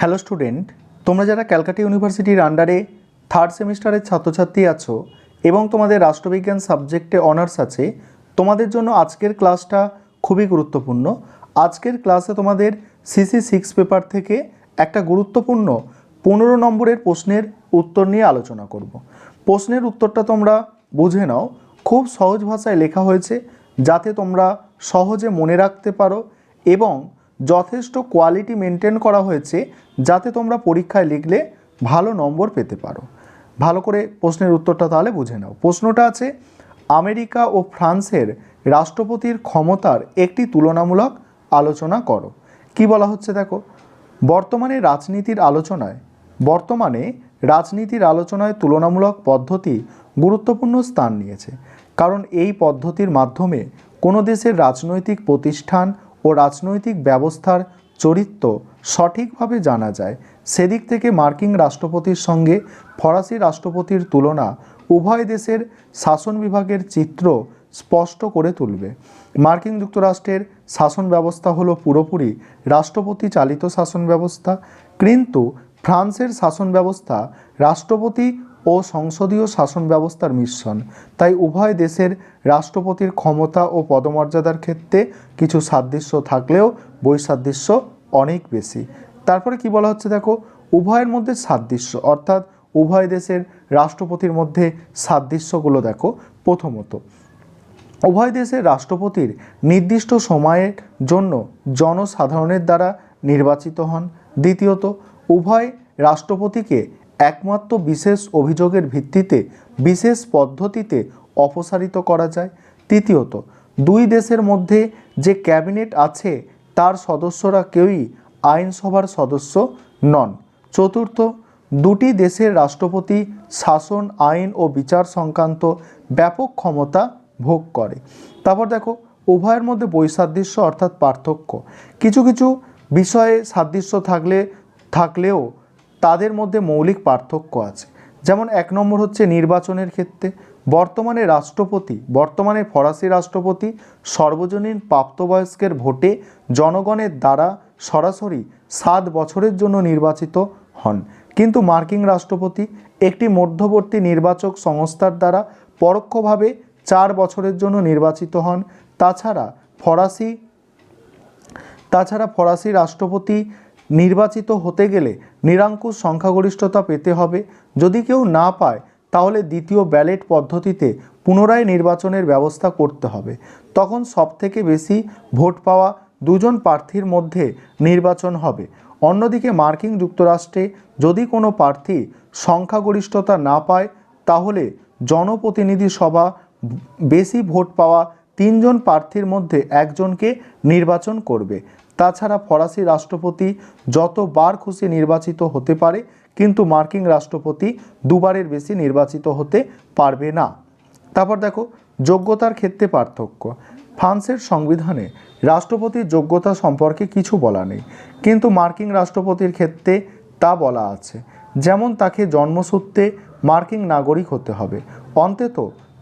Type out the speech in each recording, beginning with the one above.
Hello student, তোমরা যারা ক্যালকাটা ইউনিভার্সিটির আন্ডারে থার্ড সেমিস্টারের ছাত্রছাত্রী আছো এবং তোমাদের রাষ্ট্রবিজ্ঞান সাবজেক্টে অনার্স আছে, তোমাদের জন্য আজকের ক্লাসটা খুবই গুরুত্বপূর্ণ। আজকের ক্লাসে তোমাদের সিসি সিক্স পেপার থেকে একটা গুরুত্বপূর্ণ পনেরো নম্বরের প্রশ্নের উত্তর নিয়ে আলোচনা করব। প্রশ্নের উত্তরটা তোমরা বুঝে নাও। খুব সহজ ভাষায় লেখা হয়েছে যাতে তোমরা সহজে মনে রাখতে পারো এবং যথেষ্ট কোয়ালিটি মেনটেন করা হয়েছে যাতে তোমরা পরীক্ষায় লিখলে ভালো নম্বর পেতে পারো। ভালো করে প্রশ্নের উত্তরটা তাহলে বুঝে নাও। প্রশ্নটা আছে, আমেরিকা ও ফ্রান্সের রাষ্ট্রপতির ক্ষমতার একটি তুলনামূলক আলোচনা করো। কি বলা হচ্ছে দেখো? বর্তমানে রাজনীতির আলোচনায়, বর্তমানে রাজনীতির আলোচনায় তুলনামূলক পদ্ধতি গুরুত্বপূর্ণ স্থান নিয়েছে। কারণ এই পদ্ধতির মাধ্যমে কোনো দেশের রাজনৈতিক প্রতিষ্ঠান ও রাজনৈতিক ব্যবস্থার চরিত্র সঠিকভাবে জানা যায়, সেদিক থেকে মার্কিন রাষ্ট্রপতির সঙ্গে ফরাসি রাষ্ট্রপতির তুলনা উভয় দেশের শাসন বিভাগের চিত্র স্পষ্ট করে তুলবে। মার্কিন যুক্তরাষ্ট্রের শাসন ব্যবস্থা হলো পুরোপুরি রাষ্ট্রপতি চালিত শাসন ব্যবস্থা, কিন্তু ফ্রান্সের শাসন ব্যবস্থা রাষ্ট্রপতি ও সংসদীয় শাসন ব্যবস্থার মিশ্রণ। তাই উভয় দেশের রাষ্ট্রপতির ক্ষমতা ও পদমর্যাদার ক্ষেত্রে কিছু সাদৃশ্য থাকলেও বৈসাদৃশ্য অনেক বেশি। তারপরে কি বলা হচ্ছে দেখো? উভয়ের মধ্যে সাদৃশ্য, অর্থাৎ উভয় দেশের রাষ্ট্রপতির মধ্যে সাদৃশ্যগুলো দেখো প্রথমত। উভয় দেশের রাষ্ট্রপতির নির্দিষ্ট সময়ের জন্য জনসাধারণের দ্বারা নির্বাচিত হন। দ্বিতীয়ত, উভয় রাষ্ট্রপতিকে একমাত্র বিশেষ অভিযোগের ভিত্তিতে বিশেষ পদ্ধতিতে অপসারিত করা যায়। তৃতীয়ত, দুই দেশের মধ্যে যে ক্যাবিনেট আছে, তার সদস্যরা কেউই আইনসভার সদস্য নন। চতুর্থ, দুটি দেশের রাষ্ট্রপতি শাসন, আইন ও বিচার সংক্রান্ত ব্যাপক ক্ষমতা ভোগ করে। তারপর দেখো, উভয়ের মধ্যে বৈসাদৃশ্য অর্থাৎ পার্থক্য। কিছু কিছু বিষয়ে সাদৃশ্য থাকলে, থাকলেও তাদের মধ্যে মৌলিক পার্থক্য আছে। যেমন এক নম্বর হচ্ছে নির্বাচনের ক্ষেত্রে বর্তমানে রাষ্ট্রপতি, বর্তমানে ফরাসি রাষ্ট্রপতি সর্বজনীন প্রাপ্তবয়স্কের ভোটে জনগণের দ্বারা সরাসরি সাত বছরের জন্য নির্বাচিত হন। কিন্তু মার্কিন রাষ্ট্রপতি একটি মধ্যবর্তী নির্বাচক সংস্থার দ্বারা পরোক্ষভাবে চার বছরের জন্য নির্বাচিত হন। তাছাড়া ফরাসি তাছাড়া ফরাসি রাষ্ট্রপতি নির্বাচিত হতে গেলে নিরঙ্কুশ সংখ্যাগরিষ্ঠতা পেতে হবে। যদি কেউ না পায়, তাহলে দ্বিতীয় ব্যালেট পদ্ধতিতে পুনরায় নির্বাচনের ব্যবস্থা করতে হবে। তখন সবথেকে বেশি ভোট পাওয়া দুজন প্রার্থীর মধ্যে নির্বাচন হবে। অন্যদিকে মার্কিন যুক্তরাষ্ট্রে যদি কোনো প্রার্থী সংখ্যাগরিষ্ঠতা না পায়, তাহলে জনপ্রতিনিধি সভা বেশি ভোট পাওয়া তিনজন প্রার্থীর মধ্যে একজনকে নির্বাচন করবে। তাছাড়া ফরাসি রাষ্ট্রপতি যতবার খুশি নির্বাচিত হতে পারে, কিন্তু মার্কিন রাষ্ট্রপতি দুবারের বেশি নির্বাচিত হতে পারবে না। তারপর দেখো, যোগ্যতার ক্ষেত্রে পার্থক্য। ফ্রান্সের সংবিধানে রাষ্ট্রপতির যোগ্যতা সম্পর্কে কিছু বলা নেই, কিন্তু মার্কিন রাষ্ট্রপতির ক্ষেত্রে তা বলা আছে। যেমন তাকে জন্মসূত্রে মার্কিন নাগরিক হতে হবে। অন্তত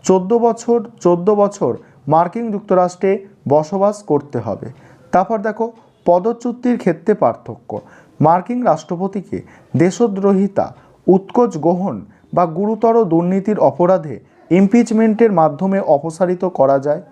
চোদ্দ বছর চোদ্দ বছর মার্কিন যুক্তরাষ্ট্রে বসবাস করতে হবে। তারপর দেখো পদচ্যুতির ক্ষেত্রে পার্থক্য। মার্কিন রাষ্ট্রপতিকে দেশদ্রোহিতা, উৎকোচ গ্রহণ বা গুরুতর দুর্নীতির অপরাধে ইমপিচমেন্টের মাধ্যমে অপসারিত করা যায়।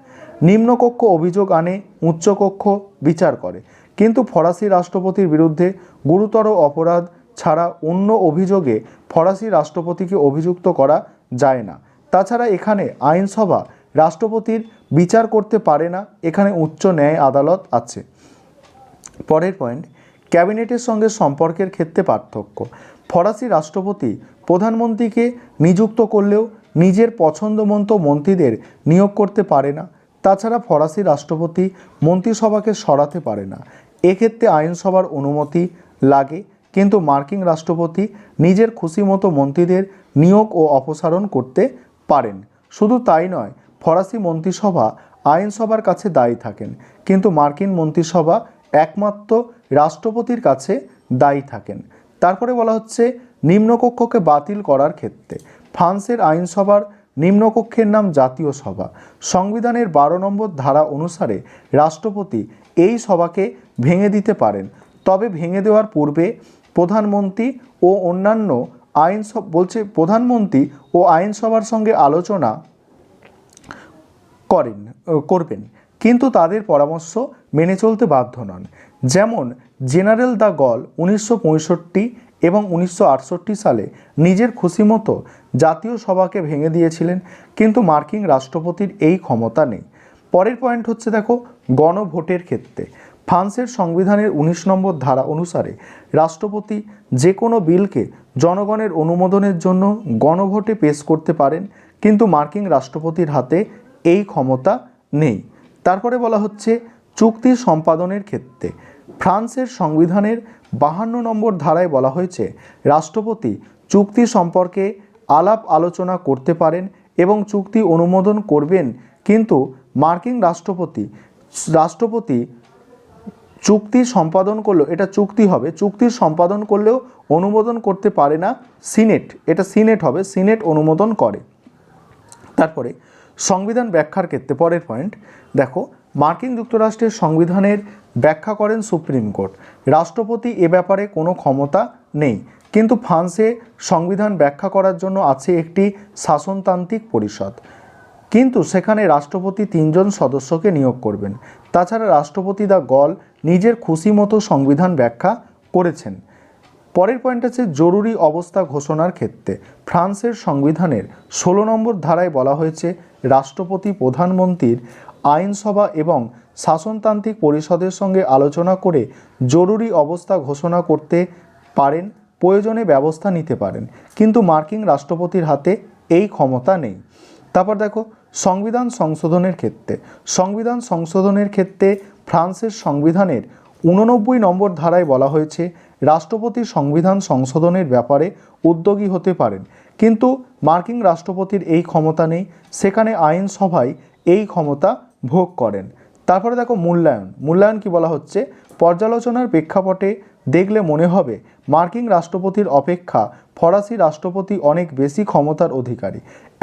নিম্নকক্ষ অভিযোগ আনে, উচ্চকক্ষ বিচার করে। কিন্তু ফরাসি রাষ্ট্রপতির বিরুদ্ধে গুরুতর অপরাধ ছাড়া অন্য অভিযোগে ফরাসি রাষ্ট্রপতিকে অভিযুক্ত করা যায় না। তাছাড়া এখানে আইনসভা রাষ্ট্রপতির বিচার করতে পারে না, এখানে উচ্চ ন্যায় আদালত আছে। পরের পয়েন্ট ক্যাবিনেটের সঙ্গে সম্পর্কের ক্ষেত্রে পার্থক্য। ফরাসি রাষ্ট্রপতি প্রধানমন্ত্রীকে নিযুক্ত করলেও নিজের পছন্দমতো মন্ত্রীদের নিয়োগ করতে পারে না। তাছাড়া ফরাসি রাষ্ট্রপতি মন্ত্রিসভাকে সরাতে পারে না। এক্ষেত্রে আইনসভার অনুমতি লাগে, কিন্তু মার্কিন রাষ্ট্রপতি নিজের খুশি মতো মন্ত্রীদের নিয়োগ ও অপসারণ করতে পারেন। শুধু তাই নয়, ফরাসি মন্ত্রিসভা আইনসভার কাছে দায়ী থাকেন, কিন্তু মার্কিন মন্ত্রিসভা একমাত্র রাষ্ট্রপতির কাছে দায়ী থাকেন। তারপরে বলা হচ্ছে, নিম্নকক্ষকে বাতিল করার ক্ষেত্রে ফ্রান্সের আইনসভার নিম্নকক্ষের নাম জাতীয় সভা। সংবিধানের বারো নম্বর ধারা অনুসারে রাষ্ট্রপতি এই সভাকে ভেঙে দিতে পারেন। তবে ভেঙে দেওয়ার পূর্বে প্রধানমন্ত্রী ও অন্যান্য আইনসভা বলছে, প্রধানমন্ত্রী ও আইনসভার সঙ্গে আলোচনা করেন, করবেন। কিন্তু তাদের পরামর্শ মেনে চলতে বাধ্য নন। যেমন, জেনারেল দ্য গল উনিশশো পঁয়ষট্টি এবং উনিশশো আটষট্টি সালে নিজের খুশিমতো জাতীয় সভাকে ভেঙে দিয়েছিলেন, কিন্তু মার্কিন রাষ্ট্রপতির এই ক্ষমতা নেই। পরের পয়েন্ট হচ্ছে, দেখো, গণভোটের ক্ষেত্রে। ফ্রান্সের সংবিধানের উনিশ নম্বর ধারা অনুসারে রাষ্ট্রপতি যে কোনো বিলকে জনগণের অনুমোদনের জন্য গণভোটে পেশ করতে পারেন, কিন্তু মার্কিন রাষ্ট্রপতির হাতে এই ক্ষমতা নেই। তারপরে বলা হচ্ছে চুক্তি সম্পাদনের ক্ষেত্রে ফ্রান্সের সংবিধানের বাহান্ন নম্বর ধারায় বলা হয়েছে, রাষ্ট্রপতি চুক্তি সম্পর্কে আলাপ আলোচনা করতে পারেন এবং চুক্তি অনুমোদন করবেন, কিন্তু মার্কিন রাষ্ট্রপতি রাষ্ট্রপতি চুক্তি সম্পাদন করলেও, এটা চুক্তি হবে চুক্তির সম্পাদন করলেও অনুমোদন করতে পারে না সিনেট, এটা সিনেট হবে, সিনেট অনুমোদন করে। তারপরে সংবিধান ব্যাখ্যার ক্ষেত্রে, পরের পয়েন্ট দেখো, মার্কিন যুক্তরাষ্ট্রের সংবিধানের ব্যাখ্যা করেন সুপ্রিম কোর্ট। রাষ্ট্রপতি এ ব্যাপারে কোনো ক্ষমতা নেই, কিন্তু ফ্রান্সে সংবিধান ব্যাখ্যা করার জন্য আছে একটি শাসনতান্ত্রিক পরিষদ। কিন্তু সেখানে রাষ্ট্রপতি তিনজন সদস্যকে নিয়োগ করবেন। তাছাড়া রাষ্ট্রপতি দা গল নিজের খুশি মতো সংবিধান ব্যাখ্যা করেছেন। পরের পয়েন্ট আছে জরুরি অবস্থা ঘোষণার ক্ষেত্রে। ফ্রান্সের সংবিধানের ষোলো নম্বর ধারায় বলা হয়েছে, রাষ্ট্রপতি, প্রধানমন্ত্রীর আইনসভা এবং শাসনতান্ত্রিক পরিষদের সঙ্গে আলোচনা করে জরুরি অবস্থা ঘোষণা করতে পারেন, প্রয়োজনে ব্যবস্থা নিতে পারেন। কিন্তু মার্কিন রাষ্ট্রপতির হাতে এই ক্ষমতা নেই। তারপর দেখো, সংবিধান সংশোধনের ক্ষেত্রে। সংবিধান সংশোধনের ক্ষেত্রে ফ্রান্সের সংবিধানের উননব্বই নম্বর ধারায় বলা হয়েছে রাষ্ট্রপতি সংবিধান সংশোধনের ব্যাপারে উদ্যোগী হতে পারেন। কিন্তু মার্কিন রাষ্ট্রপতির এই ক্ষমতা নেই, সেখানে আইনসভায় এই ক্ষমতা ভোগ করেন। তারপরে দেখো মূল্যায়ন। মূল্যায়ন কি বলা হচ্ছে? পর্যালোচনার প্রেক্ষাপটে দেখলে মনে হবে, মার্কিন রাষ্ট্রপতির অপেক্ষা ফরাসি রাষ্ট্রপতি অনেক বেশি ক্ষমতার অধিকারী।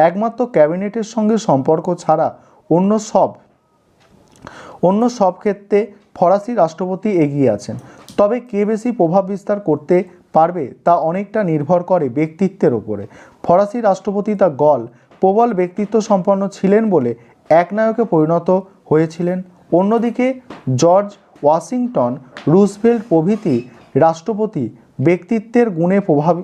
একমাত্র ক্যাবিনেটের সঙ্গে সম্পর্ক ছাড়া অন্য সব অন্য সব ক্ষেত্রে ফরাসি রাষ্ট্রপতি এগিয়ে আছেন। তবে কে বেশি প্রভাব বিস্তার করতে পারবে তা অনেকটা নির্ভর করে ব্যক্তিত্বের ওপরে ফরাসি রাষ্ট্রপতি তা গল প্রবল ব্যক্তিত্ব সম্পন্ন ছিলেন বলে একনায়কে পরিণত হয়েছিলেন। অন্যদিকে জর্জ ওয়াশিংটন রুজভেল্ট প্রভৃতি রাষ্ট্রপতি ব্যক্তিত্বের গুণে প্রভাব,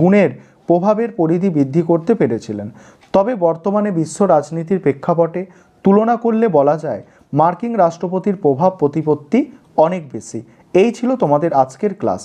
গুণের প্রভাবের পরিধি বৃদ্ধি করতে পেরেছিলেন। তবে বর্তমানে বিশ্ব রাজনীতির প্রেক্ষাপটে তুলনা করলে বলা যায়, মার্কিন রাষ্ট্রপতির প্রভাব প্রতিপত্তি অনেক বেশি। এই ছিল তোমাদের আজকের ক্লাস।